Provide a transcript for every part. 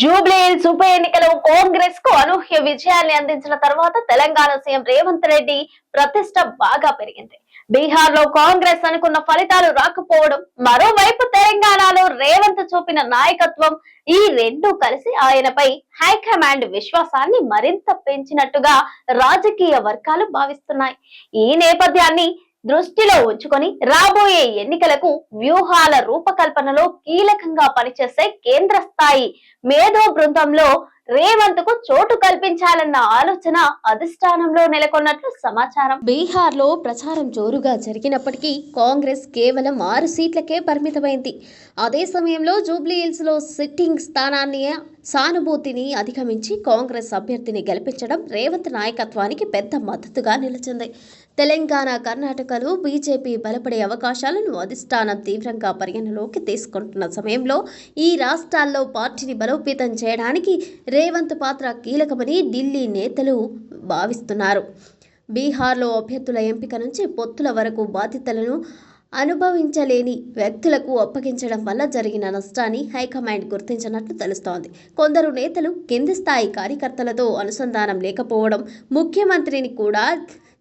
జూబ్లీహిల్స్ ఉప ఎన్నికలో కాంగ్రెస్కు అనూహ్య విజయాన్ని అందించిన తర్వాత తెలంగాణ సీఎం రేవంత్ రెడ్డి ప్రతిష్ట బాగా పెరిగింది. బీహార్లో కాంగ్రెస్ అనుకున్న ఫలితాలు రాకపోవడం మరోవైపు తెలంగాణలో రేవంత్ చూపిన నాయకత్వం ఈ రెండు కలిసి ఆయనపై హైకమాండ్ విశ్వాసాన్ని మరింత పెంచినట్టుగా రాజకీయ వర్గాలు భావిస్తున్నాయి. ఈ నేపథ్యాన్ని దృష్టిలో ఉంచుకొని రాబోయే ఎన్నికలకు వ్యూహాల రూపకల్పనలో కీలకంగా పనిచేసే కేంద్ర స్థాయి మేధో బృందంలో రేవంత్కు చోటు కల్పించాలన్న ఆలోచన అధిష్టానంలో నెలకొన్నట్లు సమాచారం. బీహార్లో ప్రచారం జోరుగా జరిగినప్పటికీ కాంగ్రెస్ కేవలం ఆరు సీట్లకే పరిమితమైంది. అదే సమయంలో జూబ్లీహిల్స్లో సిట్టింగ్ స్థానాన్ని సానుభూతిని అధిగమించి కాంగ్రెస్ అభ్యర్థిని గెలిపించడం రేవంత్ నాయకత్వానికి పెద్ద మద్దతుగా నిలిచింది. తెలంగాణ కర్ణాటకలో బీజేపీ బలపడే అవకాశాలను అధిష్టానం తీవ్రంగా పరిగణలోకి తీసుకుంటున్న సమయంలో ఈ రాష్ట్రాల్లో పార్టీని బలోపేతం చేయడానికి రేవంత్ పాత్ర కీలకమని ఢిల్లీ నేతలు భావిస్తున్నారు. బీహార్లో అభ్యర్థుల ఎంపిక నుంచి పొత్తుల వరకు బాధ్యతలను అనుభవించలేని వ్యక్తులకు అప్పగించడం వల్ల జరిగిన నష్టాన్ని హైకమాండ్ గుర్తించినట్లు తెలుస్తోంది. కొందరు నేతలు కింది స్థాయి కార్యకర్తలతో అనుసంధానం లేకపోవడం ముఖ్యమంత్రిని కూడా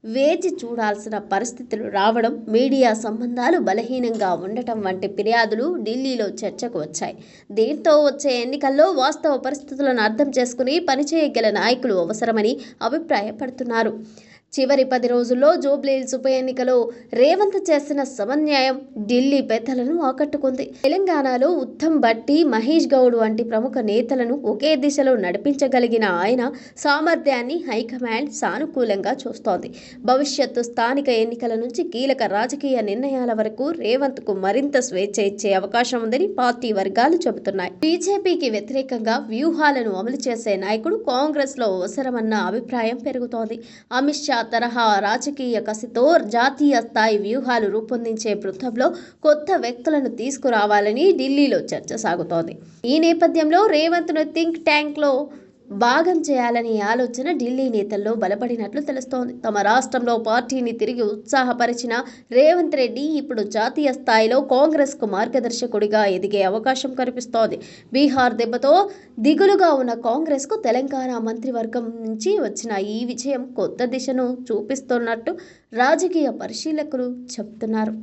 వేచి చూడాల్సిన పరిస్థితులు రావడం మీడియా సంబంధాలు బలహీనంగా ఉండటం వంటి ఫిర్యాదులు ఢిల్లీలో చర్చకు వచ్చాయి. దీంతో వచ్చే ఎన్నికల్లో వాస్తవ పరిస్థితులను అర్థం చేసుకుని పనిచేయగల నాయకులు అవసరమని అభిప్రాయపడుతున్నారు. చివరి పది రోజుల్లో జూబ్లీహిల్స్ ఉప ఎన్నికలో రేవంత్ చేసిన సమన్యాయం ఢిల్లీ పెద్దలను ఆకట్టుకుంది. తెలంగాణలో ఉత్తమ్ భట్టి మహేష్ గౌడ్ వంటి ప్రముఖ నేతలను ఒకే దిశలో నడిపించగలిగిన ఆయన సామర్థ్యాన్ని హైకమాండ్ సానుకూలంగా చూస్తోంది. భవిష్యత్తు స్థానిక ఎన్నికల నుంచి కీలక రాజకీయ నిర్ణయాల వరకు రేవంత్కు మరింత స్వేచ్ఛ ఇచ్చే అవకాశం ఉందని పార్టీ వర్గాలు చెబుతున్నాయి. బీజేపీకి వ్యతిరేకంగా వ్యూహాలను అమలు చేసే నాయకుడు కాంగ్రెస్లో అవసరమన్న అభిప్రాయం పెరుగుతోంది. అమిత్ షా తరహా రాజకీయ కసితో జాతీయ స్థాయి వ్యూహాలు రూపొందించే బృందంలో కొత్త వ్యక్తులను తీసుకురావాలని ఢిల్లీలో చర్చ సాగుతోంది. ఈ నేపథ్యంలో రేవంత్ను థింక్ ట్యాంక్లో భాగం చేయాలనే ఆలోచన ఢిల్లీ నేతల్లో బలపడినట్లు తెలుస్తోంది. తమ రాష్ట్రంలో పార్టీని తిరిగి ఉత్సాహపరిచిన రేవంత్ రెడ్డి ఇప్పుడు జాతీయ స్థాయిలో కాంగ్రెస్కు మార్గదర్శకుడిగా ఎదిగే అవకాశం కనిపిస్తోంది. బీహార్ దెబ్బతో దిగులుగా ఉన్న కాంగ్రెస్కు తెలంగాణ మంత్రివర్గం నుంచి వచ్చిన ఈ విజయం కొత్త దిశను చూపిస్తున్నట్టు రాజకీయ పరిశీలకులు చెబుతున్నారు